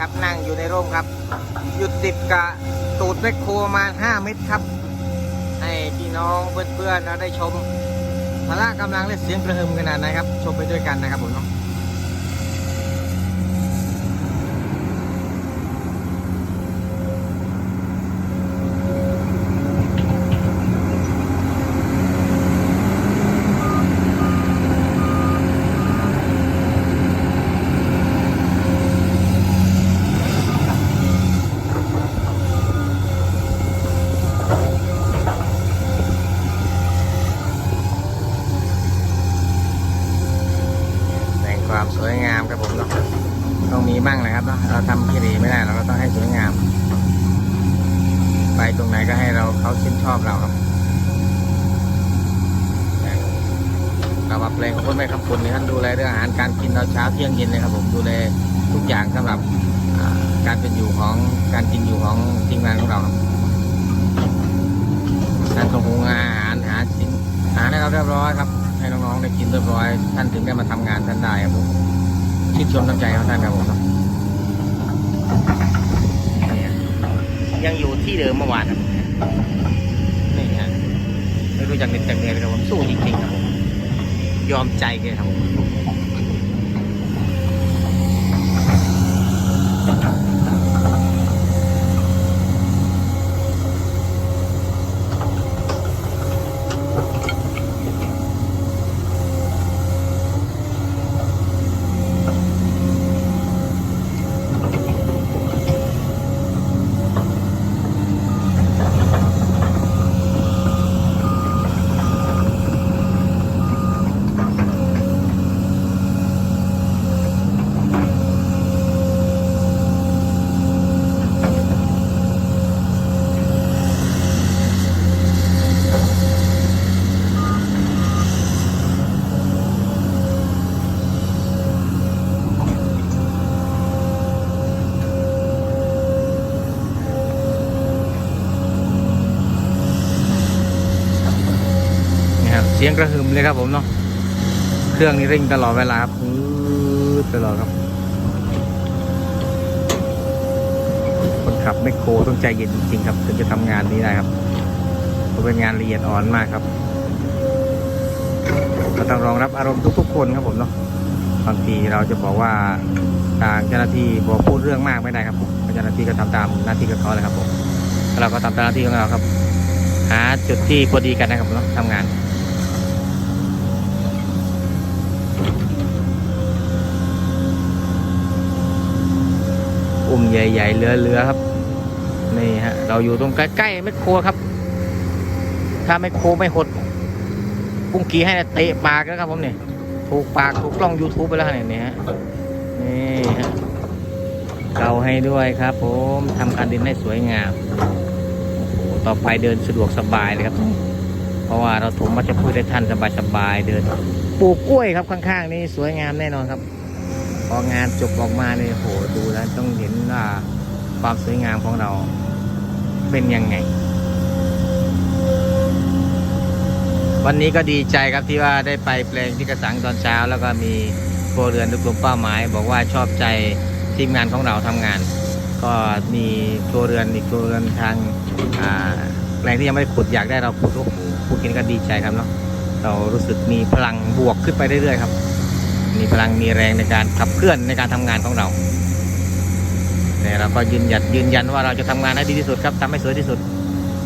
ครับ นั่งอยู่ในร่มครับ หยุดติดกะตูดแมคโครประมาณ 5 เมตรครับ ให้พี่น้องเพื่อนๆเราได้ชมพละกำลังและเสียงกระหึ่มขนาดไหนครับ ชมไปด้วยกันนะครับผมเนาะ แต่งความสวย งามครับผมเนาะต้องมีบ้างนะครับเนาะเราทำที่ดีไม่ได้เราก็ต้องให้สวยงาม ไปตรงไหนก็ให้เราเขาชื่นชอบเราครับเรามาเพลงของคุณแม่คำคุณนี่ท่านดูแลเรื่องอาหารการกินเราเช้าเที่ยงเย็นเลยครับผมดูแลทุกอย่างสำหรับการเป็นอยู่ของการกินอยู่ของทีมงานของเราครับท่านก็หุงอาหารหาสิ่งอาหารให้เราเรียบร้อยครับให้น้องๆได้กินเรียบร้อย ท่านถึงได้มาทำงานท่านได้ครับผม ชื่นชมน้ำใจของท่านครับผมยังอยู่ที่เดิมเมื่อวานครับนี่ฮะไม่รู้จักเหน็ดจักเหนื่อยเลยครับผมสู้จริงๆครับผมยอมใจแกครับผม สียงกระหึ่มเลยครับผมเนาะเครื่องนี้เร่งตลอดเวลาครับตลอดครับ คนขับไม่โคต้องใจเย็นจริงๆครับถึงจะทำงานนี้ได้ครับเพราะเป็นงานละเอียดอ่อนมากครับก็ต้องรองรับอารมณ์ทุกๆคนครับผมเนาะบางทีเราจะบอกว่าทางเจ้าหน้าที่บอกพูดเรื่องมากไม่ได้ครับผมเจ้าหน้าที่ก็ทำตามหน้าที่ของเขาเลยครับผมแล้วเราก็ทำตามหน้าที่ของเราครับ หาจุดที่พอดีกันนะครับเนาะทำงาน อุ้มใหญ่ๆเรือๆครับ นี่ฮะ เราอยู่ตรงใกล้ๆแมคโครครับ ถ้าแมคโครไม่หดกุ้งกีให้เตะปากแล้วครับผมเนี่ยถูกปากถูกกล้อง YouTube ไปแล้วเนี่ยนี่ฮะนี่ฮะเกาให้ด้วยครับ ผมทำการดินให้สวยงามโอ้โหต่อไปเดินสะดวกสบายเลยครับ เพราะว่าเราถมมัจะพูดได้ท่านสบายๆเดินปลูกกล้วยครับข้างๆ นี่สวยงามแน่นอนครับ พองานจบออกมาเนี่ยโหดูแล้วต้องเห็นว่าความสวยงามของเราเป็นยังไง วันนี้ก็ดีใจครับที่ว่าได้ไปเพลงที่กระสังตอนเช้า แล้วก็มีครัวเรือนทุกกลุ่มเป้าหมาย บอกว่าชอบใจทีมงานของเราทำงาน ก็มีครัวเรือนอีกครัวเรือนทางแปลงที่ยังไม่ได้ขุดอยากได้เราขุดโอ้โหผู้กินก็ดีใจครับเนาะเรารู้สึกมีพลังบวกขึ้นไปเรื่อยๆครับ มีพลังมีแรงในการขับเคลื่อนในการทำงานของเราแต่เราก็ยืนหยัดยืนยันว่าเราจะทำงานให้ดีที่สุดครับทำให้สวยที่สุด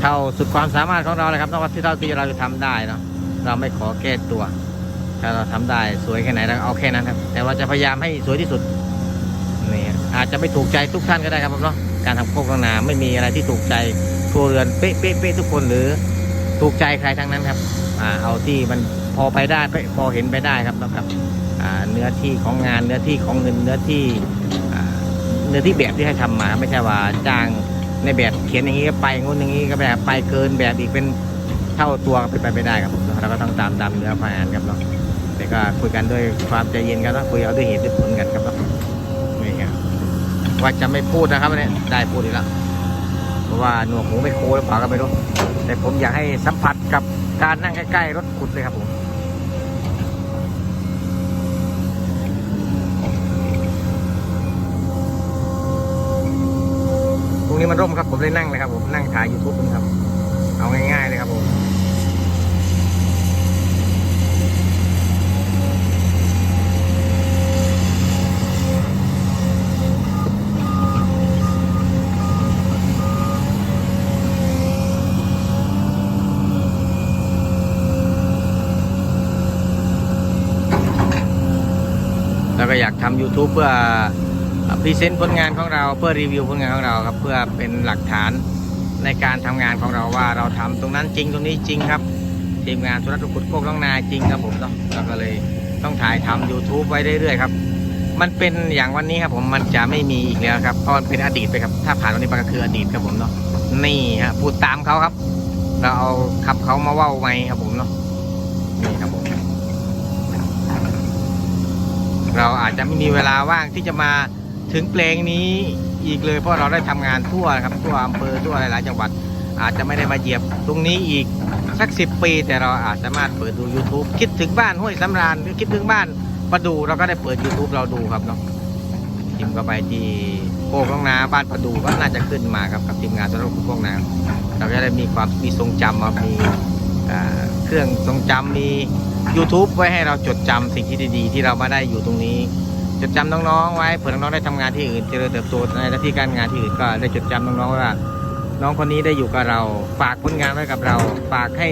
เท่าสุดความสามารถของเราเลยครับนอกจาที่เท่าที่เราจะทำได้เนาะเราไม่ขอแก้ตัว ถ้าเราทำได้สวยแค่ไหนเราเอาแค่นั้นครับ แต่ว่าจะพยายามให้สวยที่สุดนี่อาจจะไม่ถูกใจทุกท่านก็ได้ครับผมเนาะการทำโคกนาไม่มีอะไรที่ถูกใจครัวเรือนเป๊ะเป๊ะเป๊ะทุกคนหรือถูกใจใครทั้งนั้นครับ อ่า เอาที่มันพอไปได้พอเห็นไปได้ครับนะครับ เนื้อที่ของงานเนื้อที่ของเงินเนื้อที่เนื้อที่แบบที่ให้ทำมาไม่ใช่ว่าจ้างในแบบเขียนอย่างนี้ก็ไปงนอย่างนี้ก็แบบไปเกินแบบอีกเป็นเท่าตัวก็เป็นไปไม่ได้ครับเราก็ต้องตามตามเนื้อพานครับเนาะแต่ก็คุยกันด้วยความใจเย็นกันเนาะคุยเอาด้วยเหตุด้วยผลกันครับเนาะนี่ครับว่าจะไม่พูดนะครับเนี่ยได้พูดอีกแล้วเพราะว่าหนวกหูไม่โคหรือเปล่าก็ไม่รู้แต่ผมอยากให้สัมผัสกับการนั่งใกล้ๆรถขุดเลยครับผม นี่มันร่มครับผมเลยนั่งเลยครับผมนั่งถ่าย YouTube นะครับ เอาง่ายๆเลยครับผมแล้วก็อยากทำ YouTube เพื่อ พรีเซนต์ผลงานของเราเพื่อรีวิวผลงานของเราครับเพื่อเป็นหลักฐานในการทำงานของเราว่าเราทำตรงนั้นจริงตรงนี้จริงครับทีมงานสุรัตน์ขุดโคกล้องนาจริงครับผมเนาะเราก็เลยต้องถ่ายทำ YouTube ไว้เรื่อยๆครับมันเป็นอย่างวันนี้ครับผมมันจะไม่มีอีกแล้วครับเพราะมันเป็นอดีตไปครับ ถ้าผ่านวันนี้ไปก็คืออดีตครับผมเนาะนี่ฮะพูดตามเขาครับ เราเอาขับเขามาว้าไหมครับผมเนาะนี่ครับผมเราอาจจะไม่มีเวลาว่างที่จะมา ถึงเพลงนี้อีกเลย เพราะเราได้ทำงานทั่วครับทั่วอำเภอทั่วหลายๆจังหวัด อาจจะไม่ได้มาเหยียบตรงนี้อีกสักสิปี แต่เราอาจสามารถเปิดดู YouTube คิดถึงบ้านห้วยสำราญหรือคิดถึงบ้านประดูเราก็ได้เปิด YouTube เราดูครับเนาะพิมพ์เข้าไปที่โคกน้องนาบ้านประดูก็น่าจะขึ้นมาครับกับทีมงานสำหรับโคกน้าเราจะได้มีความมีทรงจำมีเครื่องทรงจำมี YouTube ไว้ให้เราจดจำสิ่งที่ดีๆ ที่เรามาได้อยู่ตรงนี้ จดจำน้องๆไว้เผื่อน้องๆได้ทำงานที่อื่นเจริญเติบโตในหน้าที่การงานที่อื่นก็ได้จดจำน้องๆว่า น้องคนนี้ได้อยู่กับเรา ฝากผลงานไว้กับเรา ฝากให้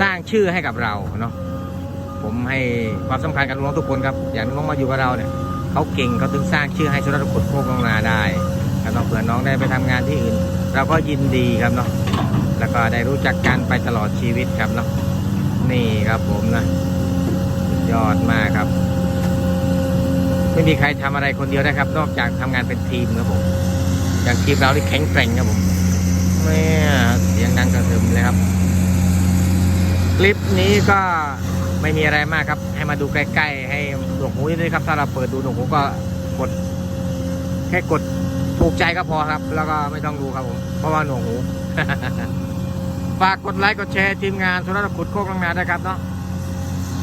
สร้างชื่อให้กับเราเนาะผมให้ความสำคัญกับน้องทุกคนครับ อย่างน้องมาอยู่กับเราเนี่ยเขาเก่งเขาถึงสร้างชื่อให้สุรกุลโคกลงนาได้แล้วน้องเผื่อน้องได้ไปทำงานที่อื่น เราก็ยินดีครับเนาะแล้วก็ได้รู้จักกันไปตลอดชีวิตครับเนาะนี่ครับผมนะยอดมากครับ ไม่มีใครทำอะไรคนเดียวได้ครับ นอกจากทำงานเป็นทีมครับผมอย่างทีมเราที่แข็งแกร่งครับผมแม่เสียงดังกระหึ่มเลยครับ คลิปนี้ก็ไม่มีอะไรมากครับ ให้มาดูใกล้ ๆ ให้หนวกหูด้วยครับ ถ้าเราเปิดดูหนวกหูก็กด แค่กดถูกใจก็พอครับ แล้วก็ไม่ต้องดูครับผม เพราะว่าหนวกหู ฝากกดไลค์กดแชร์ทีมงานสุรขุดโคกลังนาด้วยครับเนาะ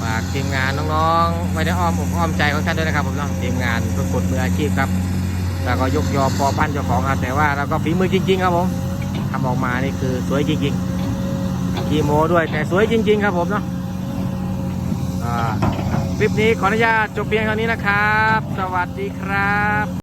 ฝากทีมงานน้องๆไม่ได้อ้อมอกอ้อมใจของท่านด้วยนะครับผมเนาะทีมงานประกวดมืออาชีพครับ แล้วก็ยกยอปอปั้นเจ้าของครับแต่ว่าเราก็ฝีมือจริง ๆ ครับผมทำออกมานี่คือสวยจริงๆกีโมด้วยแต่สวยจริง ๆ ครับผมเนาะอ่าคลิปนี้ขออนุญาตจบเพียงเท่านี้นะครับ สวัสดีครับ